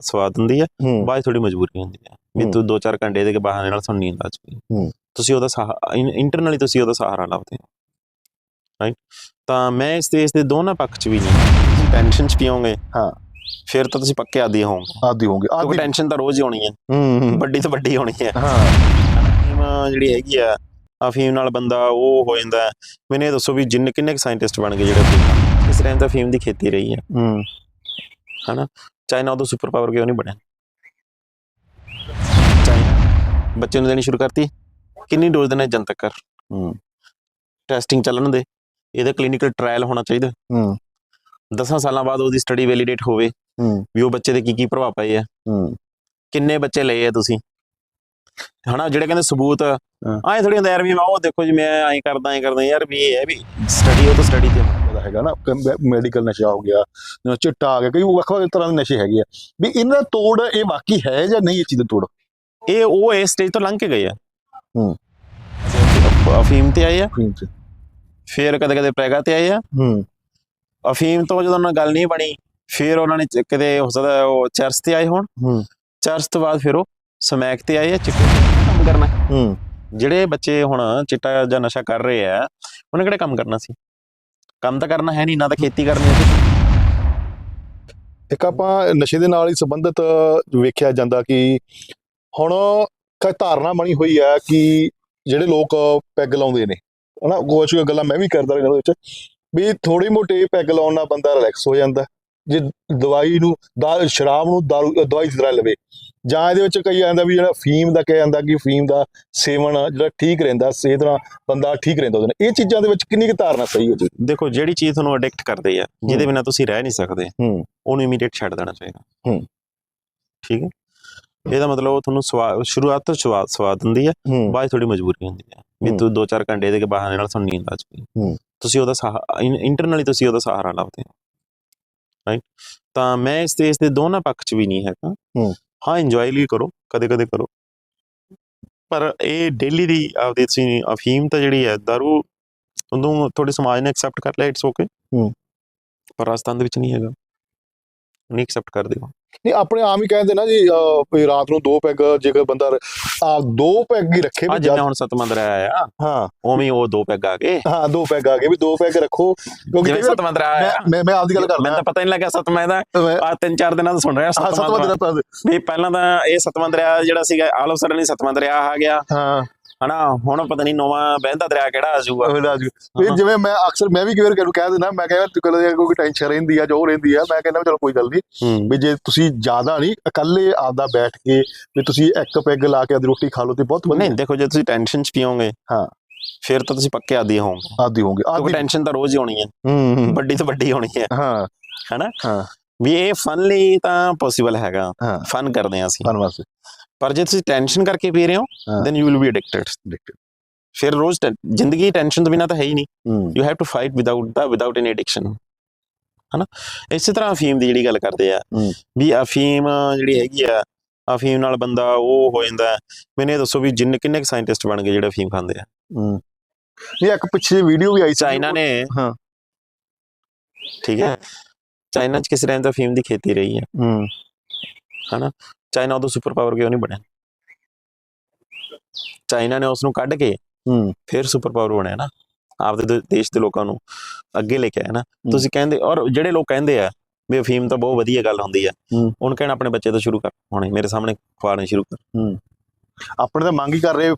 ਸਵਾਦ ਹੁੰਦੀ ਹੈ ਬਾਅਦ ਥੋੜੀ ਮਜਬੂਰੀ ਹੁੰਦੀ ਹੈ। ਵੀ। ਤੂੰ 2-4 ਘੰਟੇ ਦੇ ਕੇ ਬਹਾਨੇ ਨਾਲ ਨੀਂਦ ਆ ਚੁੱਕੀ। ਤੁਸੀਂ ਉਹਦਾ ਇੰਟਰਨਲੀ ਤੁਸੀਂ ਉਹਦਾ ਸਹਾਰਾ ਲੱਭਦੇ ਹੋ। ਰਾਈਟ ਤਾਂ ਮੈਂ ਇਸ ਦੇ ਇਸ ਦੇ ਦੋਨਾਂ ਪੱਖ 'ਚ ਵੀ ਨਹੀਂ। ਟੈਨਸ਼ਨ 'ਚ ਪੀਓਗੇ ਹਾਂ। ਫਿਰ ਤਾਂ ਤੁਸੀਂ ਪੱਕੇ ਆਦੀ ਹੋਵੋਗੇ। ਆਦੀ ਹੋਣਗੇ ਕਿਉਂਕਿ ਆਦੀ ਟੈਨਸ਼ਨ ਤਾਂ ਰੋਜ਼ ਹੀ ਹੋਣੀ ਹੈ। ਹੂੰ ਵੱਡੀ ਤੋਂ ਵੱਡੀ ਹੋਣੀ ਹੈ। ਹਾਂ। ਅਫੀਮ ਜਿਹੜੀ ਹੈਗੀ ਆ ਅਫੀਮ ਨਾਲ ਬੰਦਾ ਉਹ ਹੋ ਜਾਂਦਾ। ਮੈਨੂੰ ਇਹ ਦੱਸੋ ਵੀ ਜਿੰਨੇ ਕਿੰਨੇ ਸਾਇੰਟਿਸਟ ਬਣ ਗਏ ਜਿਹੜੇ ਇਸ ਟਾਈਮ ਤਾਂ ਅਫੀਮ ਦੀ ਖੇਤੀ ਰਹੀ ਹੈ। ਹੂੰ। ਹਨਾ? ਚਾਈਨਾ ਉਦੋਂ ਸੁਪਰ ਪਾਵਰ ਕਿਉਂ ਨਹੀਂ ਬਣਿਆ? ਚਾਈਨਾ ਬੱਚੇ ਨੂੰ ਦੇਣੀ ਸ਼ੁਰੂ ਕਰਤੀ। ਕਿੰਨੀ ਡੋਜ਼ ਦੇਣਾ ਜਨਤਕ ਕਰ ਹੂੰ। ਟੈਸਟਿੰਗ ਚੱਲਣ ਦੇ। ਇਹਦਾ ਕਲੀਨਿਕਲ ਟ੍ਰਾਇਲ ਹੋਣਾ ਚਾਹੀਦਾ। ਹੂੰ। 10 ਸਾਲਾਂ ਬਾਅਦ ਉਹਦੀ ਸਟੱਡੀ ਵੈਲੀਡੇਟ ਹੋਵੇ। ਹੂੰ। ਵੀ ਉਹ ਬੱਚੇ ਦੇ ਕੀ ਕੀ ਪ੍ਰਭਾਵ ਪਏ ਆ। ਹੂੰ। ਕਿੰਨੇ ਬੱਚੇ ਲਏ ਆ ਤੁਸੀਂ? ਹਨਾ ਜਿਹੜੇ ਕਹਿੰਦੇ ਸਬੂਤ। ਆਏ ਥੋੜੀ ਹੁੰਦਾ ਯਾਰ ਵੀ ਮੈਂ ਉਹ ਦੇਖੋ ਜੀ ਮੈਂ ਐਂ ਕਰਦਾ ਐਂ ਕਰਦਾ ਯਾਰ ਵੀ ਇਹ ਹੈ ਵੀ ਸਟੱਡੀ ਉਹ ਤਾਂ ਸਟੱਡੀ ਤੇ ਉਹਦਾ ਹੈਗਾ ਨਾ ਮੈਡੀਕਲ ਨਸ਼ਾ ਹੋ ਗਿਆ ਜਿਵੇਂ ਚਿੱਟਾ ਆ ਗਿਆ ਕਈ ਵੱਖ ਵੱਖ ਤਰ੍ਹਾਂ ਦੇ ਨਸ਼ੇ ਹੈਗੇ ਆ। ਵੀ ਇਹਨਾਂ ਦਾ ਤੋੜ ਇਹ ਵਾਕਈ ਹੈ ਜਾਂ ਨਹੀਂ ਇਹ ਚੀਜ਼ ਤੋੜ? ਇਹ ਉਹ ਇਸ ਸਟੇਜ ਤੋਂ ਲੰਘ ਕੇ ਗਏ ਆ। ਹੂੰ। ਅਫ- ਅਫੀਮ ਤੇ ਆਏ ਆ। ਫਿਰ ਕਦੇ ਕਦੇ ਪ੍ਰੈਗਾ ਤੇ ਆਏ ਆ। ਹੂੰ। ਅਫੀਮ ਤੋਂ ਜਦੋਂ ਉਹਨਾਂ ਨਾਲ ਗੱਲ ਨਹੀਂ ਬਣੀ ਫਿਰ ਉਹਨਾਂ ਨੇ ਕਿਤੇ ਹੋ ਸਕਦਾ ਉਹ ਚਰਚ ਤੇ ਆਏ ਹੋਣ। ਹੂੰ। ਚਰਚ ਤੋਂ ਬਾਅਦ ਫਿਰ ਉਹ ਸਮੈਕ ਤੇ ਆਏ ਆ ਚਿੱਟੇ ਕੰਮ ਕਰਨਾ। ਹੂੰ। ਜਿਹੜੇ ਬੱਚੇ ਹੁਣ ਚਿੱਟਾ ਜਾਂ ਨਸ਼ਾ ਕਰ ਰਹੇ ਆ ਉਹਨੇ ਕਿਹੜੇ ਕੰਮ ਕਰਨਾ ਸੀ? ਕੰਮ ਤਾਂ ਕਰਨਾ ਹੈ ਨਹੀਂ, ਨਾ ਤਾਂ ਖੇਤੀ ਕਰਨੀ ਹੈ ਇੱਕ ਆਪਾਂ ਨਸ਼ੇ ਦੇ ਨਾਲ ਹੀ ਸੰਬੰਧਿਤ ਵੇਖਿਆ ਜਾਂਦਾ ਕਿ ਹੁਣ ਕਈ ਧਾਰਨਾ ਬਣੀ ਹੋਈ ਹੈ ਕਿ ਜਿਹੜੇ ਲੋਕ ਪੈਗ ਲਾਉਂਦੇ ਨੇ, ਹਨਾ ਕੁਝ ਗੱਲਾਂ ਮੈਂ ਵੀ ਕਰਦਾ ਰਿਹਾ ਉਹਦੇ ਵਿੱਚ, ਵੀ ਥੋੜੀ ਮੋਟੇ ਪੈਗ ਲਾਉਣ ਨਾਲ ਬੰਦਾ ਰਿਲੈਕਸ ਹੋ ਜਾਂਦਾ। ਜੇ ਦਵਾਈ ਨੂੰ ਦਾ ਸ਼ਰਾਬ ਨੂੰ ਦਾਰੂ ਦਵਾਈ ਦੀ ਤਰ੍ਹਾਂ ਲਵੇ। ਜਾਂ ਇਹਦੇ ਵਿੱਚ ਕਈ ਆਂਦਾ ਵੀ ਜਿਹੜਾ ਫੀਮ ਦਾ ਕਿਹਾ ਜਾਂਦਾ ਕਿ ਫੀਮ ਦਾ ਸੇਵਨ ਜਿਹੜਾ ਠੀਕ ਰਹਿੰਦਾ ਸਿਹਤ ਨਾਲ ਬੰਦਾ ਠੀਕ ਰਹਿੰਦਾ ਉਹਦੇ ਨਾਲ। ਇਹ ਚੀਜ਼ਾਂ ਦੇ ਵਿੱਚ ਕਿੰਨੀ ਕੁ ਧਾਰਨਾ ਸਹੀ ਹੋ ਜੀ? ਦੇਖੋ ਜਿਹੜੀ ਚੀਜ਼ ਤੁਹਾਨੂੰ ਅਡਿਕਟ ਕਰਦੇ ਆ ਜਿਹਦੇ ਬਿਨਾ ਤੁਸੀਂ ਰਹਿ ਨਹੀਂ ਸਕਦੇ ਉਹਨੂੰ ਇਮੀਡੀਏਟ ਛੱਡ ਦੇਣਾ ਚਾਹੀਦਾ। ਹੂੰ। ਠੀਕ ਹੈ? ਇਹਦਾ ਮਤਲਬ ਉਹ ਤੁਹਾਨੂੰ ਸ਼ੁਰੂਆਤ ਤੋਂ ਸਵਾਦ ਸਵਾਦ ਹੁੰਦੀ ਹੈ ਬਾਅਦ ਥੋੜੀ ਮਜਬੂਰੀ ਹੁੰਦੀ ਹੈ। ਵੀ। ਤੂੰ 2-4 ਘੰਟੇ ਦੇ ਕੇ ਬਹਾਨੇ ਨਾਲ ਤੁਹਾਨੂੰ ਨੀਂਦ ਆ ਚੁੱਕੀ। ਤੁਸੀਂ ਉਹਦਾ ਸਹਾਰਾ ਇੰਟਰਨਲੀ ਤੁਸੀਂ ਉਹਦਾ ਸਹਾਰਾ ਲੱਭਦੇ ਹੋ। ਰਾਈਟ ਤਾਂ ਮੈਂ ਇਸ ਦੇ ਇਸ ਦੇ ਦੋਨਾਂ ਪੱਖ 'ਚ ਵੀ ਨਹੀਂ ਹੈਗਾ। ਹੂੰ। ਹਾਂ ਇੰਜੋਏ ਲਈ ਕਰੋ ਕਦੇ ਕਦੇ ਕਰੋ। ਪਰ ਇਹ ਡੇਲੀ ਦੀ ਆਪਦੀ ਤੁਸੀਂ ਅਫੀਮ ਤਾਂ ਜਿਹੜੀ ਹੈ ਦਾਰੂ ਉਹਨੂੰ ਤੁਹਾਡੇ ਸਮਾਜ ਨੇ ਐਕਸੈਪਟ ਕਰ ਲਿਆ ਇਟਸ ਓਕੇ ਹੂੰ। ਪਰ ਰਾਜਸਥਾਨ ਦੇ ਵਿੱਚ ਨਹੀਂ ਹੈਗਾ। ਨਹੀਂ ਐਕਸੈਪਟ ਕਰਦੇ ਉਹ ਨਹੀਂ ਆਪਣੇ ਆਮ ਹੀ ਕਹਿੰਦੇ ਨਾ ਜੀ ਵੀ ਰਾਤ ਨੂੰ ਦੋ ਪੈਗ ਜੇਕਰ ਬੰਦਾ ਆ ਦੋ ਪੈਗ ਹੀ ਰੱਖੇ ਆ ਵੀ ਜਿਵੇਂ ਹੁਣ ਸਤਮੰਦਰ ਆਇਆ ਆ। ਹਾਂ। ਉਵੇਂ ਉਹ ਦੋ ਪੈਗ ਆ ਗਏ। ਹਾਂ ਦੋ ਪੈਗ ਆ ਗਏ ਵੀ ਦੋ ਪੈਗ ਰੱਖੋ। ਕਿਉਂਕਿ ਜਿਵੇਂ ਕਈ ਸਤਮੰਦਰ ਆਇਆ ਮੈਂ ਮੈਂ ਆਪਦੀ ਗੱਲ ਮੈਨੂੰ ਕਰਦਾ ਤਾਂ ਪਤਾ ਨਹੀਂ ਲੱਗਿਆ ਸਤਮਾ ਦਾ। ਆ ਤਿੰਨ ਚਾਰ ਦਿਨਾਂ ਤੋਂ ਸੁਣ ਰਿਹਾ ਸਤਮੰਦਰ ਵੀ ਪਹਿਲਾਂ ਤਾਂ ਇਹ ਸਤਵਾਂ ਦਰਿਆ ਜਿਹੜਾ ਸੀਗਾ ਆਲ ਸਡਨ ਹੀ ਸਤਵਾਂ ਦਰਿਆ ਆ ਗਿਆ। ਹਾਂ। ਹਨਾ ਹੁਣ ਪਤਾ ਨਹੀਂ ਨਵਾਂ ਬਹਿੰਦਾ ਦਰਿਆ ਕਿਹੜਾ ਆ ਜਾਊਗਾ। ਉਹ ਰਾਜੂ ਵੀ ਹਾਂ। ਜਿਵੇਂ ਮੈਂ ਅਕਸਰ ਮੈਂ ਵੀ ਕਈ ਵਾਰ ਕਿਹਨੂੰ ਕਹਿ ਦਿੰਦਾ ਮੈਂ ਕਹਿੰਦਾ ਤੂੰ ਕਹਿੰਦਾ ਕੋਈ ਟੈਨਸ਼ਨ ਰਹਿੰਦੀ ਆ ਜੋ ਰਹਿੰਦੀ ਆ ਮੈਂ ਕਹਿੰਦਾ ਚਲੋ ਕੋਈ ਗੱਲ ਨਹੀਂ ਵੀ ਜੇ ਤੁਸੀਂ ਜ਼ਿਆਦਾ ਨਹੀਂ ਇਕੱਲੇ ਆਪਦਾ ਬੈਠ ਕੇ ਵੀ ਤੁਸੀਂ ਇੱਕ ਪੈਗ ਲਾ ਕੇ ਆਪਦੀ ਰੋਟੀ ਖਾ ਲਓ ਤੇ ਬਹੁਤ ਵਧੀਆ। ਨਹੀਂ ਦੇਖੋ ਜੇ ਤੁਸੀਂ ਟੈਨਸ਼ਨ ਚ ਪੀਓਗੇ ਹਾਂ। ਫਿਰ ਤਾਂ ਤੁਸੀਂ ਪੱਕੇ ਆਦੀ ਹੋਵੋਗੇ। ਆਦੀ ਕਿਉਂਕਿ ਆਦੀ ਟੈਨਸ਼ਨ ਤਾਂ ਰੋਜ਼ ਹੀ ਹੋਣੀ ਹੈ। ਵੱਡੀ ਤੋਂ ਵੱਡੀ ਹੋਣੀ ਹੈ। ਹਾਂ। ਹਨਾ? ਹਾਂ। ਵੀ ਇਹ ਫਨ ਲਈ ਤਾਂ ਪੋਸੀਬਲ ਹੈਗਾ। ਫਨ ਕਰਦੇ ਆ ਅਸੀਂ। ਧੰਨਵਾਦ ਪਰ ਜੇ ਤੁਸੀਂ ਟੈਨਸ਼ਨ ਕਰਕੇ ਪੀ ਰਹੇ ਹੋ। Then you will be addicted ਫਿਰ ਰੋਜ਼ ਜ਼ਿੰਦਗੀ ਟੈਨਸ਼ਨ ਤੋਂ ਬਿਨਾ ਤਾਂ ਹੈ ਹੀ ਨਹੀਂ। You have to fight without the without any addiction ਹਨਾ? ਇਸੇ ਤਰ੍ਹਾਂ ਅਫੀਮ ਦੀ ਜਿਹੜੀ ਗੱਲ ਕਰਦੇ ਆ। ਵੀ ਅਫੀਮ ਜਿਹੜੀ ਹੈਗੀ ਆ ਅਫੀਮ ਨਾਲ ਬੰਦਾ ਉਹ ਹੋ ਜਾਂਦਾ। ਮੈਨੂੰ ਇਹ ਦੱਸੋ ਵੀ ਜਿੰਨੇ ਕਿੰਨੇ ਸਾਇੰਟਿਸਟ ਬਣ ਗਏ ਜਿਹੜੇ ਅਫੀਮ ਖਾਂਦੇ ਆ? ਇਹ ਇੱਕ ਪਿੱਛੇ ਵੀਡੀਓ ਵੀ ਆਈ ਸੀ। ਚਾਈਨਾ ਨੇ ਹਾਂ। ਠੀਕ ਹੈ। ਚਾਈਨਾ ਚ ਕਿਸ ਦਾ ਅਫੀਮ ਦੀ ਖੇਤੀ ਰਹੀ ਹੂੰ। ਹਨਾ? ਚਾਈਨਾ ਉਦੋਂ ਸੁਪਰ ਪਾਵਰ ਕਿਉਂ ਨਹੀਂ ਬਣਿਆ ਚਾਈਨਾ ਨੇ ਉਸ ਨੂੰ ਕੱਢ ਕੇ ਹੂੰ ਫਿਰ ਸੁਪਰ ਪਾਵਰ ਬਣਿਆ ਨਾ ਆਪਦੇ ਦੇ- ਦੇਸ਼ ਦੇ ਲੋਕਾਂ ਨੂੰ ਅੱਗੇ ਲੈ ਕੇ ਆਇਆ ਨਾ ਤੁਸੀਂ ਕਹਿੰਦੇ ਔਰ ਜਿਹੜੇ ਲੋਕ ਕਹਿੰਦੇ ਆ ਵੀ ਅਫੀਮ ਤਾਂ ਬਹੁਤ ਵਧੀਆ ਗੱਲ ਹੁੰਦੀ ਆ ਹੂੰ। ਉਹਨੂੰ ਕਹਿਣਾ ਆਪਣੇ ਬੱਚੇ ਤੋਂ ਸ਼ੁਰੂ ਕਰ ਹੁਣੇ ਮੇਰੇ ਸਾਹਮਣੇ ਖਵਾਣੇ ਸ਼ੁਰੂ ਕਰ ਆਪਣੇ ਤਾਂ ਮੰਗ ਹੀ ਕਰ ਰਹੇ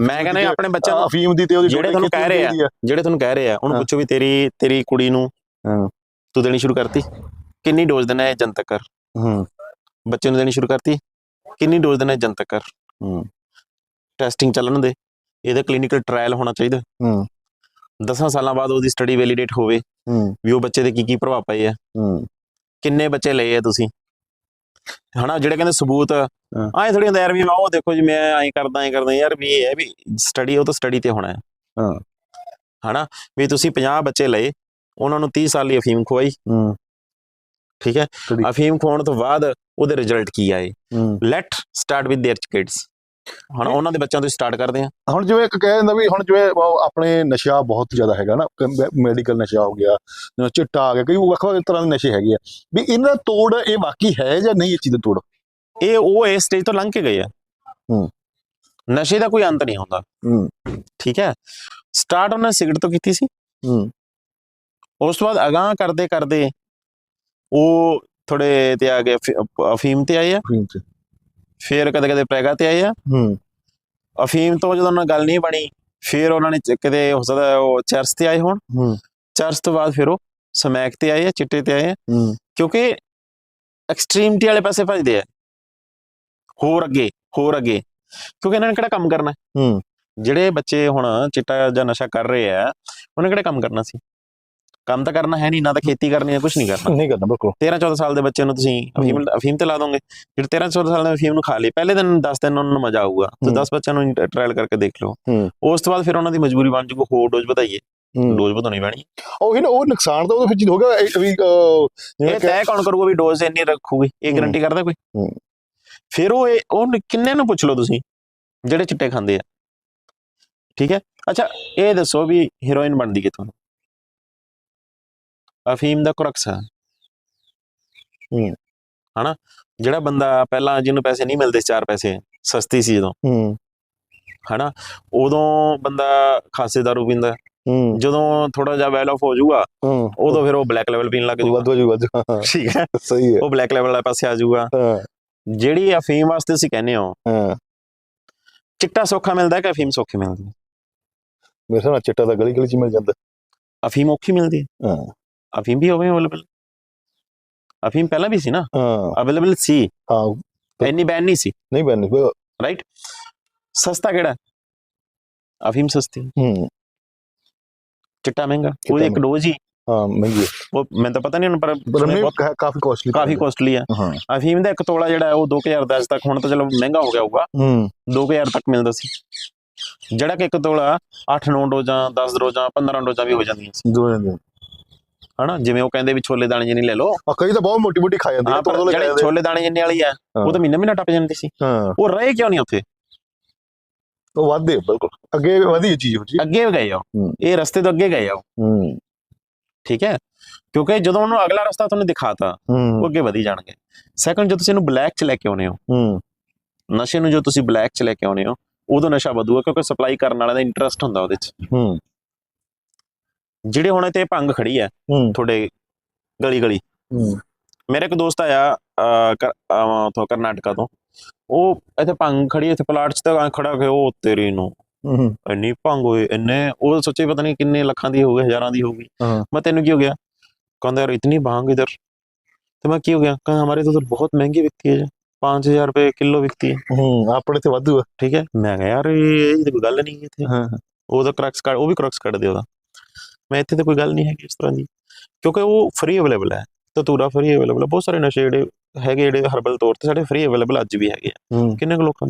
ਮੈਂ ਕਹਿੰਦਾ ਆਪਣੇ ਬੱਚਿਆਂ ਨੂੰ ਅਫੀਮ ਦੀ ਤੇ ਉਹਦੀ ਜਿਹੜੇ ਤੁਹਾਨੂੰ ਕਹਿ ਰਹੇ ਆ। ਜਿਹੜੇ ਤੁਹਾਨੂੰ ਕਹਿ ਰਹੇ ਆ ਉਹਨੂੰ ਹਾਂ। ਪੁੱਛੋ ਵੀ ਤੇਰੀ ਤੇਰੀ ਕੁੜੀ ਨੂੰ ਹਾਂ। ਤੂੰ ਦੇਣੀ ਸ਼ੁਰੂ ਕਰਤੀ ਕਿੰਨੀ ਡੋਜ਼ ਦੇਣਾ ਹੈ ਜਨਤਕ ਕਰ ਹੂੰ ਬੱਚੇ ਨੂੰ ਦੇਣੀ ਸ਼ੁਰੂ ਕਰਤੀ। ਕਿੰਨੀ ਡੋਜ਼ ਦੇਣਾ ਜਨਤਕ ਕਰ ਹੂੰ। ਟੈਸਟਿੰਗ ਚੱਲਣ ਦੇ। ਇਹਦਾ ਕਲੀਨਿਕਲ ਟ੍ਰਾਇਲ ਹੋਣਾ ਚਾਹੀਦਾ। ਹੂੰ। 10 ਸਾਲਾਂ ਬਾਅਦ ਉਹਦੀ ਸਟੱਡੀ ਵੈਲੀਡੇਟ ਹੋਵੇ। ਹੂੰ। ਵੀ ਉਹ ਬੱਚੇ ਦੇ ਕੀ ਕੀ ਪ੍ਰਭਾਵ ਪਏ ਆ। ਹੂੰ। ਕਿੰਨੇ ਬੱਚੇ ਲਏ ਆ ਤੁਸੀਂ? ਹਨਾ ਜਿਹੜੇ ਕਹਿੰਦੇ ਸਬੂਤ। ਆਏ ਥੋੜੀ ਹੁੰਦਾ ਯਾਰ ਵੀ ਉਹ ਦੇਖੋ ਜੀ ਮੈਂ ਐਂ ਕਰਦਾ ਐਂ ਕਰਦਾ। ਯਾਰ ਵੀ ਇਹ ਹੈ ਵੀ ਸਟੱਡੀ ਉਹ ਤਾਂ ਸਟੱਡੀ ਤੇ ਹੋਣਾ ਹੈ। ਹਾਂ। ਹਨਾ ਵੀ ਤੁਸੀਂ 50 ਬੱਚੇ ਲਏ ਉਹਨਾਂ ਨੂੰ 30 ਸਾਲ ਲਈ ਅਫੀਮ ਖਵਾਈ। ਹੂੰ। ਠੀਕ ਹੈ ਠੀਕ। ਅਫੀਮ ਖਵਾਉਣ ਤੋਂ ਬਾਅਦ ਉਹਦੇ ਰਿਜ਼ਲਟ ਕੀ ਆਏ ਹੂੰ let start with their kids ਹੁਣ ਉਹਨਾਂ ਦੇ ਬੱਚਿਆਂ ਤੋਂ ਸਟਾਰਟ ਕਰਦੇ ਆ ਹੁਣ ਜਿਵੇਂ ਇੱਕ ਕਹਿ ਦਿੰਦਾ ਵੀ ਹੁਣ ਜਿਵੇਂ ਉਹ ਆਪਣੇ ਨਸ਼ਾ ਬਹੁਤ ਜ਼ਿਆਦਾ ਹੈਗਾ ਨਾ ਮੈਡੀਕਲ ਨਸ਼ਾ ਹੋ ਗਿਆ ਜਿਵੇਂ ਚਿੱਟਾ ਆ ਗਿਆ ਕਈ ਵੱਖ ਵੱਖ ਤਰ੍ਹਾਂ ਦੇ ਨਸ਼ੇ ਹੈਗੇ ਆ ਵੀ ਇਹਨਾਂ ਦਾ ਤੋੜ ਇਹ ਵਾਕਈ ਹੈ ਜਾਂ ਨਹੀਂ ਇਹ ਚੀਜ਼ ਦਾ ਤੋੜ ਇਹ ਉਹ ਇਸ ਸਟੇਜ ਤੋਂ ਲੰਘ ਕੇ ਗਏ ਆ ਹੂੰ। ਨਸ਼ੇ ਦਾ ਕੋਈ ਅੰਤ ਨਹੀਂ ਹੁੰਦਾ ਹੂੰ ਠੀਕ ਹੈ ਸਟਾਰਟ ਉਹਨਾਂ ਨੇ ਸਿਗਰਟ ਤੋਂ ਕੀਤੀ ਸੀ ਹੂੰ ਉਸ ਤੋਂ ਬਾਅਦ ਅਗਾਹ ਕਰਦੇ ਕਰਦੇ ਉਹ ਥੋੜੇ ਤੇ ਆ ਗਏ ਅਫੀ- ਅਫੀਮ ਤੇ ਆਏ ਆ। ਫਿਰ ਕਦੇ ਕਦੇ ਪ੍ਰੈਗਾ ਤੇ ਆਏ ਆ। ਹੂੰ। ਅਫੀਮ ਤੋਂ ਜਦੋਂ ਉਹਨਾਂ ਨਾਲ ਗੱਲ ਨਹੀਂ ਬਣੀ ਫਿਰ ਉਹਨਾਂ ਨੇ ਕਿਤੇ ਹੋ ਸਕਦਾ ਉਹ ਚਰਚ ਤੇ ਆਏ ਹੋਣ। ਹੂੰ। ਚਰਚ ਤੋਂ ਬਾਅਦ ਫਿਰ ਉਹ ਸਮੈਕ ਤੇ ਆਏ ਆ ਚਿੱਟੇ ਤੇ ਆਏ ਆ। ਹੂੰ। ਕਿਉਂਕਿ ਐਕਸਟ੍ਰੀਮਿਟੀ ਵਾਲੇ ਪਾਸੇ ਭਜਦੇ ਆ। ਹੋਰ ਅੱਗੇ ਹੋਰ ਅੱਗੇ। ਕਿਉਂਕਿ ਇਹਨਾਂ ਨੇ ਕਿਹੜਾ ਕੰਮ ਕਰਨਾ? ਹੈ? ਹੂੰ। ਜਿਹੜੇ ਬੱਚੇ ਹੁਣ ਚਿੱਟਾ ਜਾਂ ਨਸ਼ਾ ਕਰ ਰਹੇ ਆ ਉਹਨੇ ਕਿਹੜਾ ਕੰਮ ਕਰਨਾ ਸੀ? ਕੰਮ ਤਾਂ ਕਰਨਾ ਹੈ ਨਹੀਂ ਨਾ ਤਾਂ ਖੇਤੀ ਕਰਨੀ ਹੈ ਕੁਝ ਨਹੀਂ ਕਰਨਾ। ਨਹੀਂ ਕਰਨਾ ਬਿਲਕੁਲ। 13 14 ਸਾਲ ਦੇ ਬੱਚੇ ਨੂੰ ਤੁਸੀਂ ਅਫੀਮ ਅਫੀਮ ਤੇ ਲਾ ਦੋਗੇ। ਜਿਹੜੇ 13 14 ਸਾਲ ਦੇ ਅਫੀਮ ਨੂੰ ਖਾ ਲਈ। ਪਹਿਲੇ ਦਿਨ 10 ਦਿਨ ਉਹਨਾਂ ਨੂੰ ਮਜ਼ਾ ਆਊਗਾ। ਤੇ ਹੂੰ। 10 ਬੱਚਿਆਂ ਨੂੰ ਟ੍ਰਾਇਲ ਕਰਕੇ ਦੇਖ ਲਓ। ਉਸ ਤੋਂ ਬਾਅਦ ਫਿਰ ਉਹਨਾਂ ਦੀ ਮਜਬੂਰੀ ਬਣ ਜੂਗੀ ਹੋਰ ਡੋਜ਼ ਵਧਾਈਏ। ਡੋਜ਼ ਵਧਾਉਣੀ ਪੈਣੀ। ਉਹ ਹੀ ਨਾ ਉਹ ਨੁਕਸਾਨ ਤਾਂ ਉਹਦੇ ਵਿੱਚ ਹੋ ਗਿਆ ਇਹ ਵੀ ਜਿਵੇਂ ਤੈਅ ਕੌਣ ਕਰੂਗਾ ਵੀ ਡੋਜ਼ ਇੰਨੀ ਰੱਖੂਗੀ? ਇਹ। ਗਾਰੰਟੀ ਕਰਦਾ ਕੋਈ। ਫਿਰ ਉਹ ਇਹ- ਉਹ ਕਿੰਨੇ ਨੂੰ ਪੁੱਛ ਲਓ ਤੁਸੀਂ? ਜਿਹੜੇ ਚਿੱਟੇ ਖਾਂਦੇ ਆ। ਠੀਕ ਹੈ? ਅੱਛਾ ਇਹ ਦੱਸੋ ਵੀ ਹੀਰੋਇਨ ਬਣਦੀ ਕਿੱਥੋਂ? ਅਫੀਮ ਦਾ ਕਰਕਸ ਹੈ ਹੂੰ। ਹਨਾ? ਜਿਹੜਾ ਬੰਦਾ ਪਹਿਲਾਂ ਜਿਹਨੂੰ ਪੈਸੇ ਨਹੀਂ ਮਿਲਦੇ ਸੀ, ਚਾਰ ਪੈਸੇ ਸਸਤੀ ਸੀ ਜਦੋਂ। ਹੂੰ। ਹਨਾ? ਉਦੋਂ ਬੰਦਾ ਖਾਸੇ ਦਾਰੂ ਪੀਂਦਾ। ਹੂੰ। ਜਦੋਂ ਥੋੜਾ ਜਿਹਾ ਵੈਲ ਆਫ ਹੋ ਜਾਊਗਾ ਹੂੰ। ਉਦੋਂ ਫਿਰ ਉਹ ਬਲੈਕ ਲੈਵਲ ਪੀਣ ਲੱਗ ਜਾਊਗਾ। ਵੱਧ ਹਾਂ, ਠੀਕ ਹੈ? ਸਹੀ ਹੈ। ਉਹ ਬਲੈਕ ਲੈਵਲ ਵਾਲੇ ਪਾਸੇ ਆ ਜਾਊਗਾ। ਹਾਂ। ਜਿਹੜੀ ਅਫੀਮ ਵਾਸਤੇ ਤੁਸੀਂ ਕਹਿੰਦੇ ਹੋ ਹਾਂ। ਚਿੱਟਾ ਸੌਖਾ ਮਿਲਦਾ ਹੈ ਕਿ ਅਫੀਮ ਸੌਖੀ ਮਿਲਦੀ ਮੇਰੇ ਨਾਲ ਚਿੱਟਾ ਤਾਂ ਗਲੀ ਗਲੀ ਚ ਮਿਲ ਜਾਂਦਾ। ਅਫੀਮ ਔਖੀ ਮਿਲਦੀ ਹੈ। ਅਫੀਮ ਵੀ ਹੋਵੇ ਅਵੇਲੇਬਲ ਅਫੀਮ ਪਹਿਲਾਂ ਵੀ ਸੀ ਨਾ? ਹਾਂ। ਅਵੇਲੇਬਲ ਸੀ। ਹਾਂ। ਇੰਨੀ ਬੈਨ ਨਹੀਂ ਸੀ। ਨਹੀਂ ਬੈਨ ਰਾਈਟ ਸਸਤਾ ਕਿਹੜਾ? ਅਫੀਮ ਸਸਤੀ। ਹੂੰ। ਚਿੱਟਾ ਮਹਿੰਗਾ। ਉਹਦੀ ਇੱਕ ਡੋਜ਼ ਹੀ। ਹਾਂ ਮਹਿੰਗੀ। ਹੈ। ਉਹ ਮੈਨੂੰ ਤਾਂ ਪਤਾ ਨਹੀਂ ਹੁਣ ਪਰ ਪਰ ਸੁਣਿਆ ਨਹੀਂ ਬਹੁਤ ਕਾ- ਕਾਫੀ ਕੋਸਟਲੀ ਕਾਫੀ ਕੋਸਟਲੀ ਹੈ ਹਾਂ। ਅਫੀਮ ਦਾ ਇੱਕ ਤੋਲਾ ਜਿਹੜਾ ਹੈ ਉਹ 2010 ਤੱਕ। ਹੁਣ ਤਾਂ ਚਲੋ ਮਹਿੰਗਾ ਹੋ ਗਿਆ ਹੋਊਗਾ। ਹੂੰ। 2000 ਤੱਕ ਮਿਲਦਾ ਸੀ। ਜਿਹੜਾ ਕਿ ਇੱਕ ਤੋਲਾ 8-9 ਡੋਜ਼ਾਂ 10 ਡੋਜ਼ਾਂ 15 ਡੋਜ਼ਾਂ ਵੀ ਹੋ ਜਾਂਦੀਆਂ ਸੀ। ਦੇ ਹਨਾ? ਜਿਵੇਂ ਉਹ ਕਹਿੰਦੇ ਵੀ ਛੋਲੇ ਦਾਣੇ ਜਿੰਨੀ ਲੈ ਲਓ। ਆ ਕਈ ਤਾਂ ਬਹੁਤ ਮੋਟੀ ਮੋਟੀ ਖਾ ਜਾਂਦੇ ਆ ਪਰ ਜਿਹੜੇ ਛੋਲੇ ਦਾਣੇ ਜਿੰਨੇ ਵਾਲੀ ਆ ਉਹ ਤਾਂ ਮਹੀਨਾ ਮਹੀਨਾ ਟੱਪ ਜਾਂਦੀ ਸੀ। ਹਾਂ। ਉਹ ਰਹੇ ਕਿਉਂ ਨਹੀਂ ਉੱਥੇ? ਉਹ ਵਾਧੇ ਬਿਲਕੁਲ। ਅੱਗੇ ਵਧੀ ਚੀਜ਼ ਹੋ ਜੀ ਅੱਗੇ ਗਏ ਆ। ਇਹ ਰਸਤੇ ਤੋਂ ਅੱਗੇ ਗਏ ਆ ਠੀਕ ਹੈ? ਕਿਉਂਕਿ ਜਦੋਂ ਉਹਨੂੰ ਅਗਲਾ ਰਸਤਾ ਤੁਹਾਨੂੰ ਦਿਖਾਤਾ ਉਹ ਅੱਗੇ ਵਧੀ ਜਾਣਗੇ। ਸੈਕੰਡ ਜਦੋਂ ਤੁਸੀਂ ਇਹਨੂੰ ਬਲੈਕ ਚ ਲੈ ਕੇ ਆਉਨੇ ਹੋ ਹੂੰ। ਨਸ਼ੇ ਨੂੰ ਜੋ ਤੁਸੀਂ ਬਲੈਕ ਚ ਲੈ ਕੇ ਆਉਨੇ ਹੋ ਉਦੋਂ ਨਸ਼ਾ ਵਧੂਗਾ ਕਿਉਂਕਿ ਸਪਲਾਈ ਕਰਨ ਵਾਲਿਆਂ ਦਾ ਇੰਟਰਸਟ ਹੁੰਦਾ ਉਹਦੇ ਚ। ਹੂੰ। ਜਿਹੜੇ ਹੁਣ ਤੇ ਭੰਗ ਖੜੀ ਹੈ ਹੂੰ ਤੁਹਾਡੇ ਗਲੀ ਗਲੀ ਹੂੰ ਮੇਰੇ ਇੱਕ ਦੋਸਤ ਆਇਆ ਅਹ, ਕਰ- ਅਹ, ਉੱਥੋਂ ਕਰਨਾਟਕਾ ਤੋਂ ਉਹ ਇੱਥੇ ਭੰਗ ਖੜੀ ਇੱਥੇ ਪਲਾਟ 'ਚ ਤਾਂ ਐਂ ਖੜਾ ਕੇ ਉਹ ਤੇਰੀ ਨੂੰ ਹੂੰ ਇੰਨੀ ਭੰਗ ਹੋਏ ਇੰਨੇ ਉਹ ਸੋਚੇ ਪਤਾ ਨਹੀਂ ਕਿੰਨੇ ਲੱਖਾਂ ਦੀ ਹੋਊਗੀ ਹਜ਼ਾਰਾਂ ਦੀ ਹੋਊਗੀ हाँ। ਮੈਂ ਤੈਨੂੰ ਕੀ ਹੋ ਗਿਆ ਕਹਿੰਦਾ ਯਾਰ इतनी भांग इधर तो मैं की हो गया कहा हमारे तो उधर बहुत महंगी बिकती है पाँच हजार रुपए किलो बिकती है ਹੂੰ ਆਪਣੇ ਤੇ ਵਾਧੂ ਆ ਠੀਕ ਹੈ ਮੈਂ ਕਿਹਾ ਯਾਰ ਇਹ ਇਹ ਤਾਂ ਕੋਈ ਗੱਲ ਨਹੀਂ ਇੱਥੇ ਹਾਂ ਉਹ ਤਾਂ ਕਰਕਸ ਕੱਢ ਮੈਂ ਇੱਥੇ ਤਾਂ ਕੋਈ ਗੱਲ ਨਹੀਂ ਹੈਗੀ ਇਸ ਤਰ੍ਹਾਂ ਦੀ। ਕਿਉਂਕਿ ਉਹ ਫ੍ਰੀ ਅਵੇਲੇਬਲ ਹੈ ਤਤੂਰਾ ਫ੍ਰੀ ਅਵੇਲੇਬਲ ਹੈ। ਬਹੁਤ ਸਾਰੇ ਨਸ਼ੇ ਜਿਹੜੇ ਹੈਗੇ ਜਿਹੜੇ ਹਰਬਲ ਤੌਰ ਤੇ ਸਾਡੇ ਫ੍ਰੀ ਅਵੇਲੇਬਲ ਅੱਜ ਵੀ ਹੈਗੇ ਆ। ਕਿੰਨੇ ਕੁ ਲੋਕ ਆ?